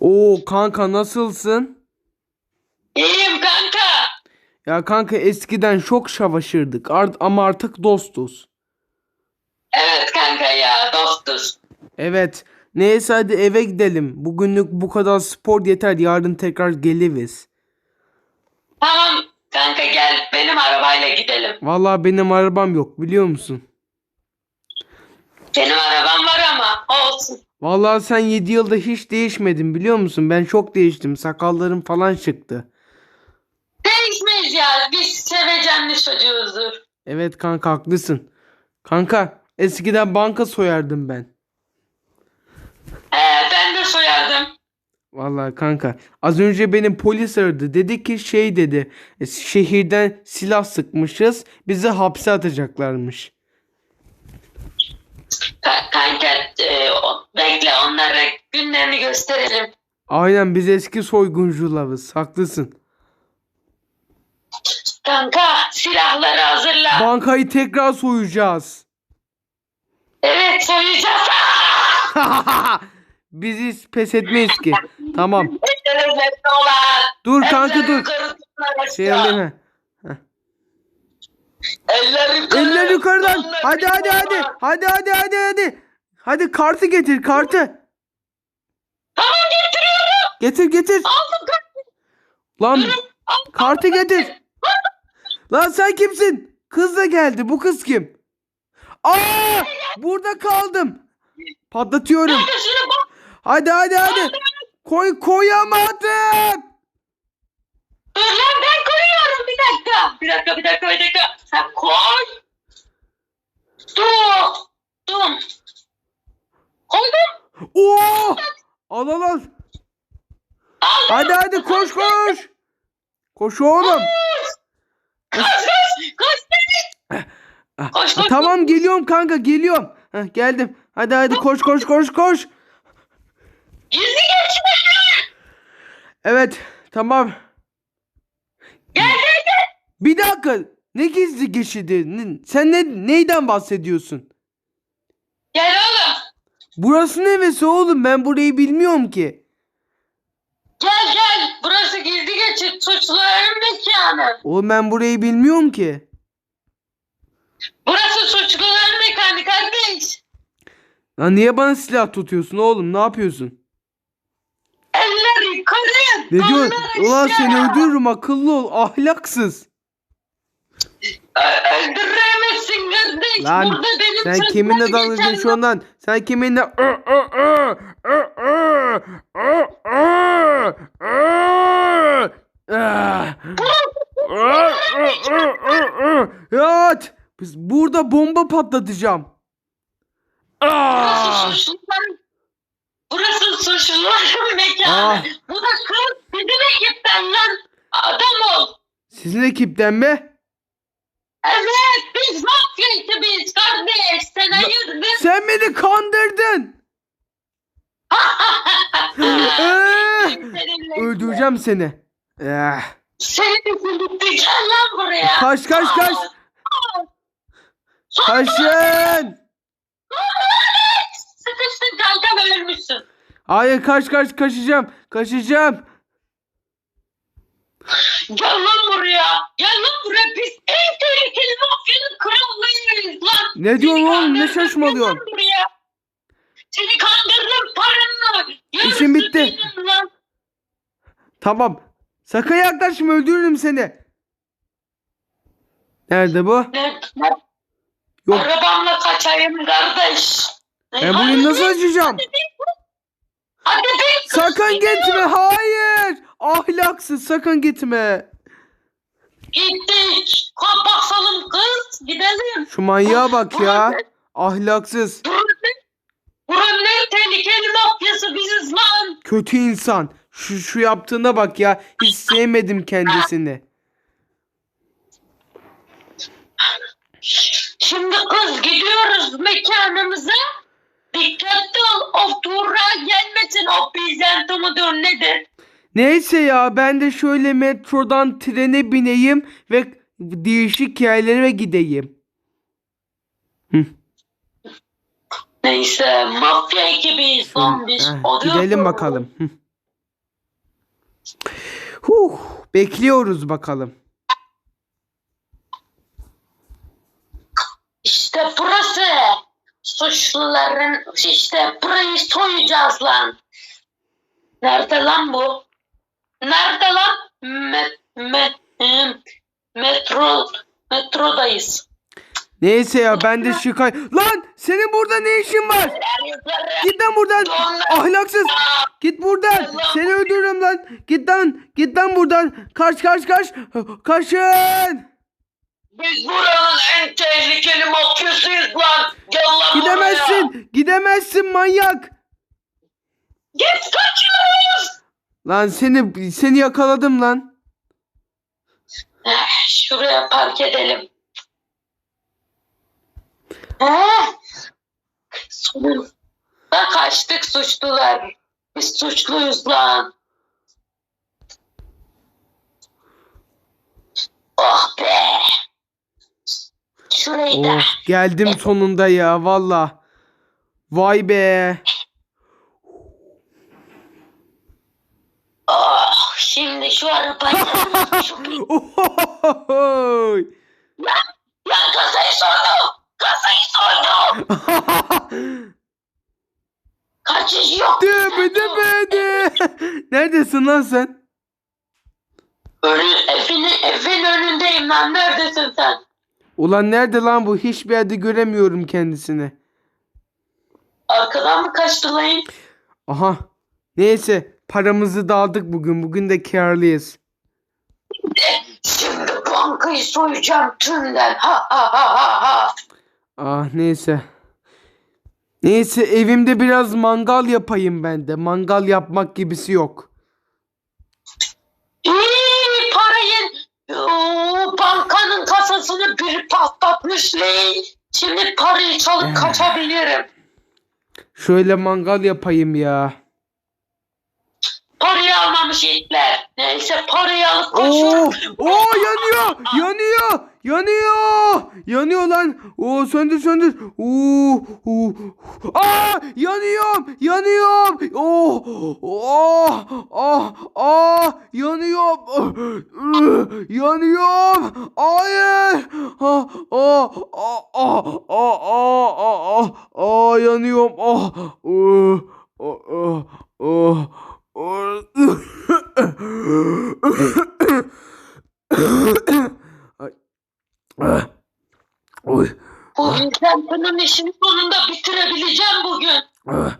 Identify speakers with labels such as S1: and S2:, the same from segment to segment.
S1: Oo kanka nasılsın?
S2: İyiyim kanka.
S1: Ya kanka eskiden çok şavaşırdık art ama artık dostuz.
S2: Evet kanka ya dostuz.
S1: Evet. Neyse hadi eve gidelim. Bugünlük bu kadar spor yeter. Yarın tekrar geliriz.
S2: Tamam kanka gel benim arabayla gidelim.
S1: Vallahi benim arabam yok biliyor musun?
S2: Benim arabam var ama olsun.
S1: Vallahi sen 7 yılda hiç değişmedin biliyor musun? Ben çok değiştim. Sakallarım falan çıktı.
S2: Değişmeyiz ya biz sevecenli çocuğuzdur.
S1: Evet kanka haklısın. Kanka eskiden banka soyardım ben.
S2: Ee, ben de soyardım.
S1: Vallahi kanka az önce benim polis aradı. Dedi ki şey dedi. e, Şehirden silah sıkmışız. Bizi hapse atacaklarmış.
S2: Ka- kanka e, o- bekle onlara günlerini gösterelim.
S1: Aynen biz eski soyguncularız. Haklısın.
S2: Kanka silahları hazırla.
S1: Bankayı tekrar soyacağız.
S2: evet soyacağız.
S1: Biz hiç pes etmeyiz ki. Tamam. Dur kanka dur. Şey alayım ha.
S2: Eller yukarı.
S1: Eller yukarıdan. Hadi hadi hadi. Hadi hadi hadi hadi. Hadi kartı getir kartı.
S2: Tamam getiriyorum.
S1: Getir getir.
S2: Aldım kartı.
S1: Lan
S2: Aldım.
S1: kartı getir. Lan sen kimsin? Kız da geldi. Bu kız kim? Aa! Burada kaldım. Patlatıyorum. Hadi hadi hadi. Koy koyamadım.
S2: Dur lan ben koyuyorum bir dakika. Bir dakika bir dakika bir dakika. Sen koy. Dur. Dur. Koydum.
S1: Oo! Al al al.
S2: Aldım.
S1: Hadi koş koş. Koş oğlum.
S2: Koş koş. Koş beni.
S1: Ah,
S2: Koş, koş,
S1: tamam geliyorum kanka geliyorum. Heh, geldim. Hadi hadi koş koş koş koş.
S2: Gizli geçme.
S1: Evet tamam.
S2: Gel gel gel.
S1: Bir dakika. Ne gizli geçidi? Sen ne neyden bahsediyorsun?
S2: Gel oğlum.
S1: Burası neresi oğlum? Ben burayı bilmiyorum ki.
S2: Gel gel. Burası gizli geçit. Suçluların mekanı.
S1: Oğlum ben burayı bilmiyorum ki.
S2: Burası suçluların mekanı kardeş.
S1: Lan niye bana silah tutuyorsun oğlum? Ne yapıyorsun?
S2: Eller yukarı.
S1: Ne diyorsun? Ulan seni öldürürüm akıllı ol. Ahlaksız.
S2: Ö- Öldüremezsin kardeş.
S1: Lan
S2: Burada benim
S1: sen
S2: sözlerimi
S1: kiminle dalga
S2: geçen
S1: geçiyorsun lan? Sen kiminle... Aa, aa, aa. Aa, aa, aa, aa. Yat! Biz burada bomba patlatacağım.
S2: Burası suçluların Burası suçluların mekanı.
S1: Ah.
S2: Bu da kız bizim ekipten lan. Adam ol.
S1: Sizin ekipten mi?
S2: Evet biz mafya ekibiyiz kardeş. Sen hayırdır?
S1: Sen beni kandırdın. Ee,
S2: Seninle-
S1: Öldüreceğim seni. Eh.
S2: Seni öldüreceğim lan buraya.
S1: Kaç kaç kaç. Kaçın.
S2: Sıkıştın kankam ölmüşsün.
S1: Hayır kaç kaç kaçacağım. Kaçacağım.
S2: Gel lan buraya. Gel lan buraya. Biz en tehlikeli mafyanın krallığıyız lan.
S1: Ne diyorsun oğlum? Ne şaşmalıyorsun?
S2: Seni kandırdım paranla.
S1: İşim bitti.
S2: Lan.
S1: Tamam. Sakın yaklaşma öldürürüm seni. Nerede bu? Yok.
S2: Arabamla kaçayım kardeş.
S1: Ben bunu nasıl açacağım?
S2: Hadi
S1: Sakın gitme. Hayır. Ahlaksız sakın gitme.
S2: Gittik. Kalk bakalım kız. Gidelim.
S1: Şu manyağa bak ya. Ahlaksız.
S2: Buranın, buranın en tehlikeli mafyası biziz lan.
S1: Kötü insan. Şu, şu yaptığına bak ya. Hiç sevmedim kendisini.
S2: Şimdi kız gidiyoruz mekanımıza. Dikkatli ol. O Tuğra gelmesin. O Bizento mudur nedir?
S1: Neyse ya ben de şöyle metrodan trene bineyim ve değişik yerlere gideyim.
S2: Neyse mafya ekibiyiz lan biz.
S1: Heh,
S2: O diyor
S1: gidelim
S2: ki-
S1: bakalım. Hı. Huh, bekliyoruz bakalım.
S2: İşte burası. Suçluların işte burayı soyacağız lan. Nerede lan bu? Nerede lan? Me, me, em, metro metrodayız.
S1: Neyse ya ben de şikay... Lan senin burada ne işin var? Git lan buradan. Ahlaksız. Git buradan. Seni öldürürüm lan. Git lan. Git lan buradan. Kaç kaç kaç. Kaçın.
S2: Biz buranın en tehlikeli mafyasıyız lan. Gel lan buraya.
S1: Gidemezsin. Gidemezsin manyak.
S2: Git kaçıyoruz.
S1: Lan seni seni yakaladım lan.
S2: Eh, Şuraya park edelim. Eh, Sonunda kaçtık suçlular. Biz suçluyuz lan. Oh be. Şurayı da.
S1: Oh, geldim sonunda ya valla. Vay be.
S2: Oh, şimdi şu arabayı
S1: Ohohohoy.
S2: Ya kasayı soydu. Kasayı soydu. Kaçış yok.
S1: Debe de. Neredesin lan sen?
S2: Önü, evin, evin önündeyim lan. Neredesin sen?
S1: Ulan nerede lan bu? Hiçbir yerde göremiyorum kendisini.
S2: Arkadan mı kaçtı lan?
S1: Aha. Neyse paramızı da aldık bugün. Bugün de karlıyız.
S2: Şimdi bankayı soyacağım tümden. Ha ha ha ha ha.
S1: Ah neyse. Neyse evimde biraz mangal yapayım ben de. Mangal yapmak gibisi yok.
S2: İyi parayı Oo, bankanın kasasını biri patlatmış lan. Şimdi parayı çalıp kaçabilirim.
S1: Şöyle mangal yapayım ya.
S2: Parayı almamış itler. Neyse parayı alıp
S1: Oo,
S2: kaçıyorum.
S1: oo yanıyor, yanıyor, yanıyor, yanıyor lan. Oo söndür söndür. Oo, oo. Aa yanıyorum, yanıyorum. Oo, oh, ah, ah, yanıyorum. Ih, Yanıyorum. Hayır. Ah, ah, ah, ah, ah, ah, ah, ah, ah, yanıyorum. Ah, ih, ah, ah, ah. Oy.
S2: Yüzden bunun işini sonunda bitirebileceğim bugün.
S1: Ah.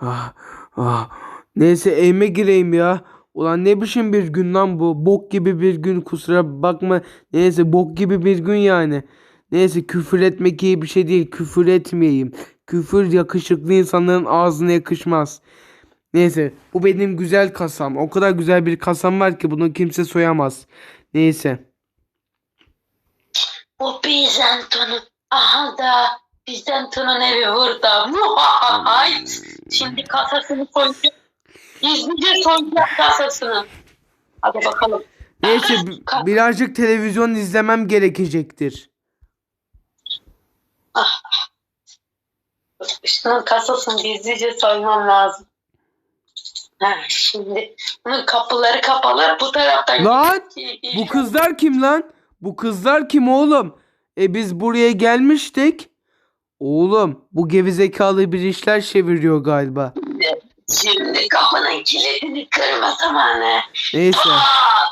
S1: Ah. Ah. Neyse evime gireyim ya. Ulan ne biçim bir gün lan bu. Bok gibi bir gün kusura bakma. Neyse bok gibi bir gün yani. Neyse küfür etmek iyi bir şey değil. Küfür etmeyeyim. Küfür yakışıklı insanların ağzına yakışmaz. Neyse bu benim güzel kasam. O kadar güzel bir kasam var ki bunu kimse soyamaz. Neyse.
S2: Bu Bizanton'un aha da Bizanton'un evi burada. Muhahay. Şimdi kasasını soyacağım. Gizlice soyacağım kasasını. Hadi bakalım.
S1: Neyse bi- birazcık televizyon izlemem gerekecektir.
S2: Şunun kasasını gizlice soymam lazım. Ha, şimdi bunun kapıları kapalı bu taraftan.
S1: Lan bu kızlar kim lan? Bu kızlar kim oğlum? E biz buraya gelmiştik. Oğlum bu gerizekalı bir işler çeviriyor galiba.
S2: Şimdi kapının kilidini kırma zamanı.
S1: Neyse.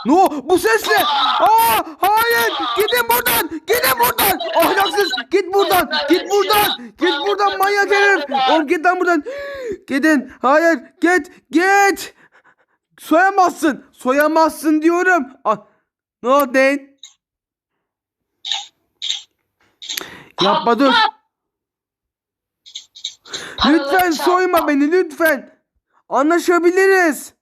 S1: No bu ses ne? Aa! Hayır! Gidin buradan! Gidin buradan! Ahlaksız! Git buradan! Git buradan! Git buradan manyak herif! Oğlum git lan buradan! Gidin! Hayır! Git! Git! Soyamazsın! Soyamazsın diyorum. Ah, no değil yapma dur lütfen soyma beni lütfen anlaşabiliriz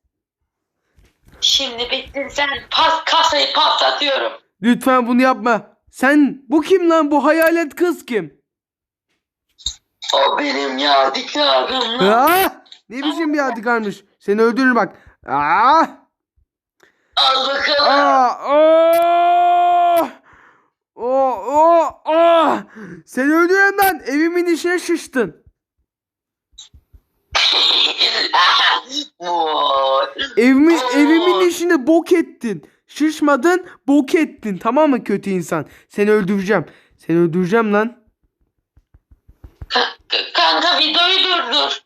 S2: Şimdi bittin sen. Pas kasayı patlatıyorum.
S1: Lütfen bunu yapma. Sen bu kim lan? Bu hayalet kız kim?
S2: O benim yadigarım lan.
S1: Aa! Ne biçim bir yadigarmış. Seni öldürür bak. Aa!
S2: Al bakalım.
S1: Aa! Aa! Oo, oo, aa! Seni öldürürüm lan. Evimin içine şiştin.
S2: Vay.
S1: Evimin, içinde bok ettin. Şişmadın bok ettin tamam mı kötü insan? Seni öldüreceğim. Seni öldüreceğim lan.
S2: Ka- ka- kanka videoyu durdur.